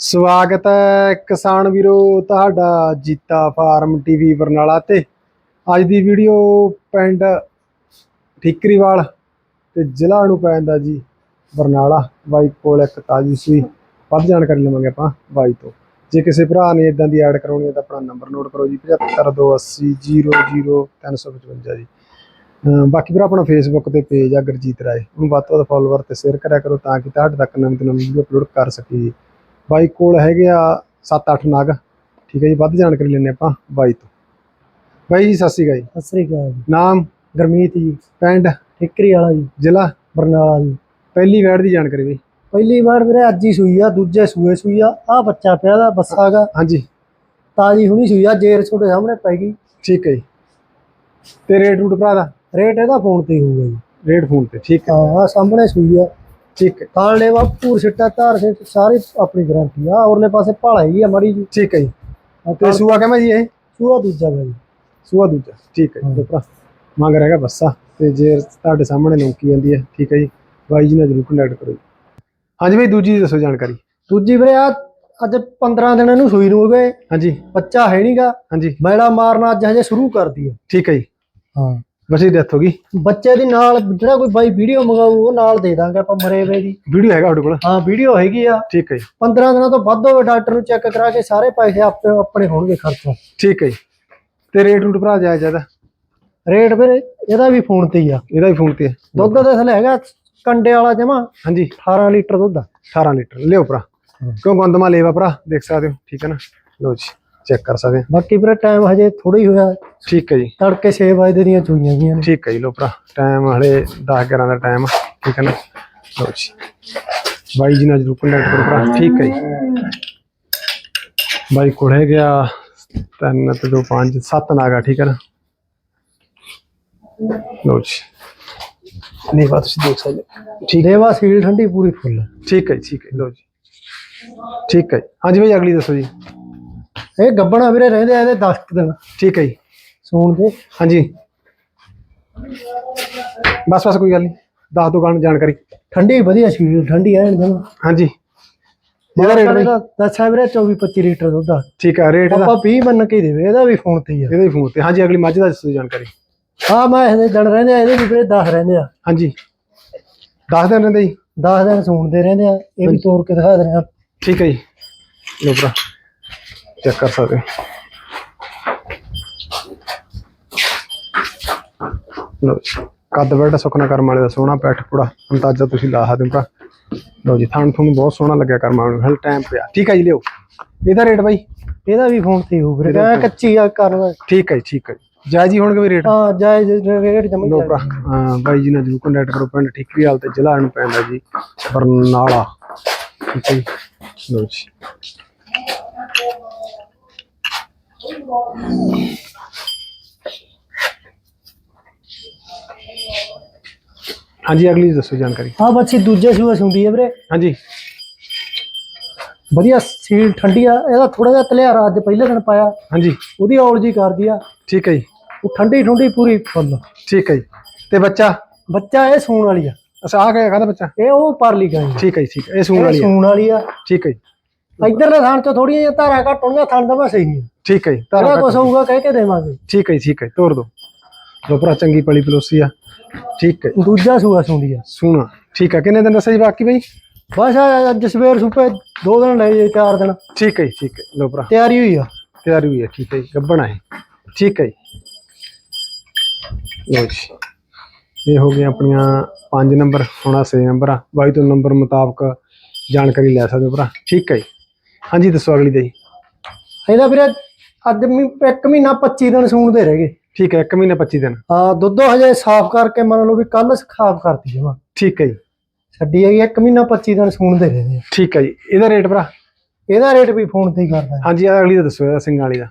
ਸਵਾਗਤ ਹੈ ਕਿਸਾਨ ਵੀਰੋ ਤੁਹਾਡਾ ਜੀਤਾ ਫਾਰਮ ਟੀਵੀ ਬਰਨਾਲਾ ਤੇ। ਅੱਜ ਦੀ ਵੀਡੀਓ ਪਿੰਡ ਠੀਕਰੀਵਾਲ ਤੇ ਜ਼ਿਲ੍ਹਾ ਨੂੰ ਪੈਂਦਾ ਜੀ, ਬਰਨਾਲਾ। ਬਾਈ ਕੋਲ ਇੱਕ ਤਾਜੀ ਸੂਈ। ਵੱਧ ਜਾਣਕਾਰੀ ਲਵਾਂਗੇ ਆਪਾਂ ਬਾਈ ਤੋਂ। ਜੇ ਕਿਸੇ ਭਰਾ ਨੇ ਇਦਾਂ ਦੀ ਐਡ ਕਰਾਉਣੀ ਹੈ ਤਾਂ ਆਪਣਾ ਨੰਬਰ ਨੋਟ ਕਰੋ ਜੀ 7528000355 ਜੀ। ਬਾਕੀ ਵੀਰ ਆਪਣਾ ਫੇਸਬੁੱਕ ਤੇ ਪੇਜ ਆ ਗੁਰਜੀਤ ਰਾਏ। ਉਹਨੂੰ ਵੱਧ ਤੋਂ ਵੱਧ ਫਾਲੋਅਰ ਤੇ ਸ਼ੇਅਰ ਕਰਿਆ ਕਰੋ ਤਾਂ ਕਿ ਤੁਹਾਡੇ ਤੱਕ ਨਵੀਂ ਤੋਂ ਨਵੀਂ ਵੀਡੀਓ ਅਪਲੋਡ ਕਰ ਸਕੀਏ। ਬਾਈ ਕੋਲ ਹੈਗੇ ਆ 7-8 ਨਗ। ਠੀਕ ਹੈ ਜੀ ਵੱਧ ਜਾਣਕਾਰੀ ਲੈਣੇ ਆਪਾਂ ਬਾਈ ਤੋਂ। ਬਾਈ ਜੀ ਸਤਿ ਸ਼੍ਰੀ ਅਕਾਲ ਜੀ। ਸਤਿ ਸ੍ਰੀ ਅਕਾਲ ਜੀ। ਨਾਮ? ਗਰਮੀਤ ਜੀ। ਪਿੰਡ? ਠਿਕਰੀ ਵਾਲਾ ਜੀ। ਜ਼ਿਲ੍ਹਾ? ਬਰਨਾਲਾ ਜੀ। ਪਹਿਲੀ ਵੈੜ ਦੀ ਜਾਣਕਾਰੀ ਬਈ ਪਹਿਲੀ ਵਾਰ ਵੀਰੇ ਅੱਜ ਹੀ ਸੂਈ ਆ ਦੂਜੇ ਸੂਏ ਸੂਈ ਆ। ਆ ਬੱਚਾ ਪਿਆ ਦਾ ਬੱਸਾਗਾ ਹਾਂਜੀ। ਤਾਜੀ ਹੁਣੀ ਸੂਈ ਆ ਜੇਰ ਛੋਟੇ ਸਾਹਮਣੇ ਪੈ ਗਈ। ਠੀਕ ਹੈ ਜੀ। ਤੇ ਰੇਟ ਰੂਟ ਭਰਾ ਦਾ? ਰੇਟ ਇਹਦਾ ਫੋਨ ਤੇ ਹੀ ਹੋਊਗਾ ਜੀ। ਰੇਟ ਫੋਨ ਤੇ ਠੀਕ ਹੈ। ਹਾਂ ਆ ਸਾਹਮਣੇ ਸੂਈ ਆ। ਠੀਕ ਹੈ। ਥਾਲ ਲੈਵਾ ਪੂਰ ਸਿੱਟਾ ਧਾਰ ਸਿੱਟ ਸਾਰੀ ਆਪਣੀ ਗਾਰੰਟੀ ਆ। ਔਰਲੇ ਪਾਸੇ ਭਾਲਾ ਹੀ ਆ ਮੜੀ ਜੀ। ਠੀਕ ਹੈ ਜੀ। ਤੇ ਸੂਆ ਕਹਿੰਦਾ ਜੀ ਇਹ? ਸੂਆ ਦੂਜਾ ਗਾ ਜੀ। ਸੂਆ ਦੂਜਾ ਠੀਕ ਹੈ ਜੀ। ਹਾਂ। ਭਰਾ ਮੰਗ ਰਹੇਗਾ ਬੱਸਾ। ਤੇ ਜੇ ਤੁਹਾਡੇ ਸਾਹਮਣੇ ਲੌਂਕੀ ਜਾਂਦੀ ਹੈ ਠੀਕ ਹੈ ਜੀ। ਬਾਈ ਜੀ ਨਾਲ ਜਰੂਰ ਕੰਟੈਕਟ ਕਰੋ ਜੀ। ਹਾਂਜੀ ਬਈ ਦੂਜੀ ਦੱਸੋ ਜਾਣਕਾਰੀ। ਦੂਜੀ ਵੀਰੇ ਆ ਅੱਜ 15 ਦਿਨ ਇਹਨੂੰ ਸੂਈ ਨੂੰ ਹੋ ਗਏ। ਹਾਂਜੀ। ਬੱਚਾ ਹੈ ਨਹੀਂਗਾ ਹਾਂਜੀ। ਮੈਲਾ ਮਾਰਨਾ ਅੱਜ ਹਜੇ ਸ਼ੁਰੂ ਕਰਦੀ ਆ ਠੀਕ ਹੈ ਜੀ। ਹਾਂ। ਬਸ ਇਹ ਡੈਥ ਹੋ ਗਈ। ਬੱਚੇ ਦੀ ਨਾਲ ਜਿਹੜਾ ਕੋਈ ਬਾਈ ਵੀਡੀਓ ਮੰਗਾਊ ਉਹ ਨਾਲ ਦੇ ਦਾਂਗੇ ਆਪਾਂ ਮਰੇ ਵੇ ਦੀ। ਵੀਡੀਓ ਹੈਗਾ ਤੁਹਾਡੇ ਕੋਲ? ਹਾਂ ਵੀਡੀਓ ਹੈਗੀ ਆ। ਠੀਕ ਹੈ ਜੀ। 15 ਦਿਨਾਂ ਤੋਂ ਵੱਧ ਹੋਵੇ ਡਾਕਟਰ ਨੂੰ ਚੈੱਕ ਕਰਾ ਕੇ ਸਾਰੇ ਪੈਸੇ ਆਪੇ ਆਪਣੇ ਹੋਣਗੇ ਖਰਚੋਂ। ਠੀਕ ਹੈ ਜੀ। ਤੇ ਰੇਟ ਰੂਟ ਭਰਾ ਜਾਇਜ਼ ਜ਼ਿਆਦਾ ਰੇਟ ਫਿਰ ਇਹਦਾ ਵੀ ਫੋਨ ਤੇ ਹੀ ਆ। ਇਹਦਾ ਵੀ ਫੋਨ ਤੇ ਦੁੱਧ ਦਾ ਥਲੇ ਹੈਗਾ ਕੰਡੇ ਵਾਲਾ ਜਮਾ। ਹਾਂਜੀ। 18 ਲੀਟਰ ਦੁੱਧ ਆ। 18 ਲੀਟਰ। ਲਿਓ ਭਰਾ। ਕਿਉਂ ਗੰਦਮਾ ਲੇਵਾ ਭਰਾ? ਦੇਖ ਸਕਦੇ ਹੋ। ਠੀਕ ਹੈ ਨਾ? ਲਓ ਜੀ। ਚੈੱਕ ਕਰ ਸਕਦੇ ਹੋ ਬਾਕੀ ਵੀਰੇ ਟਾਈਮ ਹਜੇ ਥੋੜਾ ਹੀ ਹੋਇਆ। ਠੀਕ ਹੈ ਜੀ। ਤੜਕੇ 6 ਵਜੇ ਦੀਆਂ ਚੋਈਆਂ ਗਈਆਂ ਨੇ। ਠੀਕ ਹੈ ਜੀ ਲਓ ਭਰਾ ਟਾਈਮ ਹਲੇ 10 11 ਦਾ ਟਾਈਮ ਠੀਕ ਹੈ ਨਾ? ਲਓ ਜੀ। ਬਾਈ ਜੀ ਨਾਲ ਜਰੂਰ ਕੰਟੈਕਟ ਕਰੋ ਭਰਾ। ਠੀਕ ਹੈ ਜੀ। ਬਾਈ ਕੋਲ ਹੈ ਗਿਆ ਤਿੰਨ ਤੇ ਦੋ ਪੰਜ ਸੱਤ ਨਾਗਾ ਠੀਕ ਹੈ ਨਾ? ਲਓ ਜੀ। ਨਹੀਂ ਬਾਤ ਤੁਸੀਂ ਦੇਖ ਸਕਦੇ ਹੋ। ਠੀਕ ਦੇਵਾ ਸੀਲ ਠੰਡੀ ਪੂਰੀ ਫੁੱਲ। ਠੀਕ ਹੈ ਜੀ, ਠੀਕ ਹੈ। ਲਓ ਜੀ। ਠੀਕ ਹੈ ਜੀ। ਹਾਂਜੀ ਭਾਈ ਅਗਲੀ ਦੱਸੋ ਜੀ। ਇਹ ਗੱਬਣਾ ਵੀਰੇ ਰਹਿੰਦੇ ਆ ਇਹਦੇ 10 ਕੁ ਦਿਨ। ਠੀਕ ਹੈ ਜੀ। ਸੂਣ ਦੇ। ਹਾਂਜੀ। ਬਸ ਬਸ ਕੋਈ ਗੱਲ ਨਹੀਂ। ਦੱਸ ਦੋ ਗਾਣ ਜਾਣਕਾਰੀ। ਠੰਡੀ ਵਧੀਆ ਸੀਲ ਠੰਡੀ ਐ ਜਮਾ ਹਾਂਜੀ। ਇਹਦਾ ਰੇਟ ਬਈ ਦੱਸਿਆ ਵੀਰੇ 24 25 ਲੀਟਰ ਦੁੱਧ ਆ। ਠੀਕ ਹੈ ਰੇਟ ਦਾ। ਆਪਾਂ 20 ਮੰਨ ਕੇ ਦੇਵੇ ਇਹਦਾ ਵੀ ਫੋਨ ਤੇ ਹੀ ਆ। ਇਹਦਾ ਹੀ ਫੋਨ ਤੇ। ਹਾਂਜੀ ਅਗਲੀ ਮੱਝ ਦਾ ਦੱਸੋ ਜਾਣਕਾਰੀ। ਹਾਂ ਮੈਂ ਇਹਦੇ ਦਿਨ ਰਹਿੰਦੇ ਆ ਇਹਦੇ ਵੀ ਵੀਰੇ 10 ਰਹਿੰਦੇ ਆ। ਹਾਂਜੀ। ਦੱਸ ਦਿਨ ਰਹਿੰਦੇ ਜੀ। 10 ਦਿਨ ਸੂਣਦੇ ਰਹਿੰਦੇ ਆ। ਇਹ ਵੀ ਤੋੜ ਕੇ ਦਿਖਾ ਦਿੰਦੇ ਆ। ਠੀਕ ਹੈ ਜੀ। ਲੋ ਭਰਾ। ਚੈੱਕ ਕਰ ਸਕਦੇ ਲੋ ਕੱਦ ਬੈਠਾ ਸੁਖਨਾ ਕਰਮ ਵਾਲੇ ਦਾ ਸੋਹਣਾ ਪੈਠ ਪੂੜਾ ਅੰਦਾਜ਼ਾ ਤੁਸੀਂ ਲਾ ਸਕਦੇ ਹੋ ਭਰਾ। ਲੋ ਜੀ ਥਾਣ ਤੁਹਾਨੂੰ ਬਹੁਤ ਸੋਹਣਾ ਲੱਗਿਆ ਕਰਮ ਵਾਲੇ ਹਲ ਟਾਈਮ ਪਿਆ। ਠੀਕ ਹੈ ਜੀ ਲਿਓ। ਇਹਦਾ ਰੇਟ ਬਾਈ? ਇਹਦਾ ਵੀ ਫੋਨ ਤੇ ਹੀ ਹੋਊ ਵੀਰੇ। ਕਹਿੰਦਾ ਕੱਚੀ ਆ ਕਰਨਾ ਠੀਕ ਹੈ ਜੀ ਠੀਕ ਹੈ ਜੀ। ਜਾਇਜ਼ ਹੀ ਹੋਣਗੇ ਵੀ ਰੇਟ ਹਾਂ ਜਾਇਜ਼ ਰੇਟ ਜਮਾ ਲੋ ਭਰਾ ਹਾਂ ਬਾਈ ਜੀ ਨਾਲ ਜਰੂਰ ਕੰਟੈਕਟ ਕਰੋ। ਪਿੰਡ ਠੀਕਰੀਵਾਲ ਤੇ ਜ਼ਿਲ੍ਹਾ ਨੂੰ ਪੈਂਦਾ ਜੀ। ਬਰਨਾਲਾ। ਠੀਕ ਹੈ ਜੀ। ਲੋ ਜੀ। ਹਾਂਜੀ ਅਗਲੀ ਦੱਸੋ ਜਾਣਕਾਰੀ। ਹਾਂ ਬੱਚੀ ਦੂਜੇ ਸੂਏ ਸੁੰਦੀ ਹੈ ਵੀਰੇ। ਹਾਂਜੀ। ਵਧੀਆ ਸੀਲ ਠੰਡੀ ਆ ਇਹਦਾ ਥੋੜਾ ਜਿਹਾ ਤਲਿਆਰਾ ਅੱਜ ਪਹਿਲੇ ਦਿਨ ਪਾਇਆ। ਹਾਂਜੀ। ਉਹਦੀ ਔਲ ਜੀ ਕਰਦੀ ਆ। ਠੀਕ ਹੈ ਜੀ। ਉਹ ਠੰਡੀ ਠੰਡੀ ਪੂਰੀ ਫੁੱਲ। ਠੀਕ ਹੈ ਜੀ। ਤੇ ਬੱਚਾ? ਬੱਚਾ ਇਹ ਸੂਣ ਵਾਲੀ ਆ। ਅਸਾ ਆ ਗਿਆ ਕਾਹਦਾ ਬੱਚਾ? ਇਹ ਉਹ ਪਰਲੀ ਗਾਂ ਠੀਕ ਹੈ ਜੀ ਠੀਕ ਹੈ। ਇਹ ਸੂਣ ਇਹ ਵਾਲੀ ਹੈ ਸੂਣ ਵਾਲੀ ਆ। ਠੀਕ ਹੈ ਜੀ। ਇਧਰਲੇ ਥਾਂ ਚ ਥੋੜੀਆਂ ਜਿਹੀਆਂ ਧਾਰਾਂ ਘੱਟ ਹੋਣਗੀਆਂ ਥਾਂ ਦਾ ਮੈਂ ਸਹੀ ਆ ਠੀਕ ਹੈ ਜੀ ਜਿਹੜਾ ਧਾਰਾ ਕੁਛ ਹੋਊਗਾ ਕਹਿ ਕੇ ਦੇਵਾਂਗੇ। ਠੀਕ ਹੈ ਜੀ, ਠੀਕ ਹੈ ਤੋਰ ਦੋ। ਲੋ ਭਰਾ ਚੰਗੀ ਪਲੀ ਪਲੋਸੀ ਆ। ਠੀਕ ਹੈ। ਦੂਜਾ ਸੂਆ ਸੁੰਦੀ ਆ। ਸੋਹਣਾ ਠੀਕ ਹੈ ਕਿੰਨੇ ਦਿਨ ਦੱਸਿਆ ਜੀ ਬਾਕੀ ਬਈ? ਬਸ ਆ ਅੱਜ ਸਵੇਰ ਸੁਪੇ ਦੋ ਦਿਨ ਲੈ ਜੇ ਚਾਰ ਦਿਨ। ਠੀਕ ਹੈ ਜੀ, ਠੀਕ ਹੈ। ਲੋ ਭਰਾ। ਤਿਆਰੀ ਹੋਈ ਆ। ਤਿਆਰੀ ਹੋਈ ਹੈ ਠੀਕ ਹੈ ਜੀ ਗੱਬਣਾ ਹੈ ਠੀਕ ਹੈ ਜੀ। ਜੀ। ਇਹ ਹੋ ਗਈਆਂ ਆਪਣੀਆਂ 5 ਨੰਬਰ ਸੋਨਾ 6 ਨੰਬਰ। ਆ ਬਾਈ ਤੋਂ ਨੰਬਰ ਮੁਤਾਬਕ ਜਾਣਕਾਰੀ ਲੈ ਸਕਦੇ ਹੋ ਭਰਾ। ਠੀਕ ਹੈ ਜੀ। ਹਾਂਜੀ ਦੱਸੋ ਅਗਲੀ ਦਾ ਜੀ। ਇਹਦਾ ਵੀਰੇ ਅੱਜ ਮੀ- ਇੱਕ ਮਹੀਨਾ 25 ਦਿਨ ਸੂਣ ਦੇ ਰਹਿ ਗਏ। ਠੀਕ ਹੈ 1 ਮਹੀਨਾ 25 ਦਿਨ। ਹਾਂ ਦੁੱਧ ਹਜੇ ਸਾਫ਼ ਕਰਕੇ ਮੰਨ ਲਓ ਵੀ ਕੱਲ ਸਾਫ਼ ਕਰਤੀ ਜਮਾ। ਠੀਕ ਹੈ ਜੀ। ਛੱਡੀ ਹੈਗੀ ਇੱਕ ਮਹੀਨਾ 25 ਦਿਨ ਸੂਣ ਦੇ ਰਹੇ ਨੇ ਠੀਕ ਹੈ ਜੀ। ਇਹਦਾ ਰੇਟ ਭਰਾ? ਇਹਦਾ ਰੇਟ ਵੀ ਫੋਨ ਤੇ ਹੀ ਕਰਦਾ। ਹਾਂਜੀ ਆਹ ਅਗਲੀ ਦਾ ਦੱਸੋ ਇਹਦਾ ਸਿੰਘਾਂ ਵਾਲੀ ਦਾ।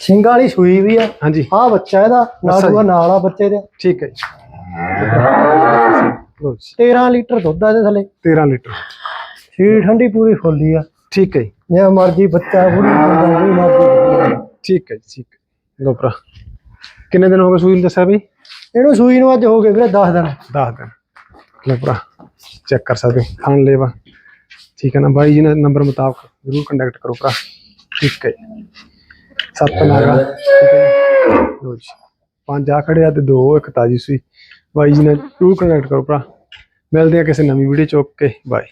ਸਿੰਘ ਵਾਲੀ ਸੂਈ ਵੀ ਆ। ਹਾਂਜੀ। ਆ ਬੱਚਾ ਇਹਦਾ ਨਾਲ ਅੱਛਾ ਜੀ। ਨਾਲ ਆ ਬੱਚੇ ਦੇ। ਠੀਕ ਹੈ ਜੀ। ਲਓ ਜੀ। 13 ਲੀਟਰ ਦੁੱਧ ਆ ਇਹਦੇ ਥੱਲੇ। 13 ਲੀਟਰ। ਸੀਲ ਠੰਡੀ ਪੂਰੀ ਫੁੱਲੀ ਆ। ਠੀਕ ਹੈ ਜੀ। ਮਰਜ਼ੀ ਬੱਚਾ ਬੁੜੀ ਬੰਦਾ ਮਰਜ਼ੀ ਠੀਕ ਹੈ ਜੀ ਠੀਕ ਹੈ। ਲੋ ਭਰਾ ਕਿੰਨੇ ਦਿਨ ਹੋ ਗਏ ਸੂਈ ਨੂੰ ਦੱਸਿਆ ਬਈ ਇਹਨੂੰ ਸੂਈ ਨੂੰ ਅੱਜ ਹੋ ਗਏ ਵੀਰੇ 10 ਦਿਨ। 10 ਦਿਨ। ਲੋ ਭਰਾ ਚੈੱਕ ਕਰ ਸਕਦੇ ਹੋ ਖਾਣ ਲੈਵਾ ਠੀਕ ਹੈ ਨਾ ਬਾਈ ਜੀ ਨੇ ਨੰਬਰ ਮੁਤਾਬਕ ਜ਼ਰੂਰ ਕੰਟੈਕਟ ਕਰੋ ਭਰਾ। ਠੀਕ ਹੈ ਜੀ। ਸੱਤ ਨਾਗਾ ਠੀਕ ਹੈ ਜੀ। ਲਓ ਜੀ ਪੰਜ ਆ ਖੜੇ ਆ ਤੇ ਦੋ ਇੱਕ ਤਾਜੀ ਸੂਈ। ਬਾਈ ਜੀ ਨੇ ਜ਼ਰੂਰ ਕੰਟੈਕਟ ਕਰੋ ਭਰਾ। ਮਿਲਦੇ ਆ ਕਿਸੇ ਨਵੀਂ ਵੀਡੀਓ ਚ ਓਕੇ ਬਾਏ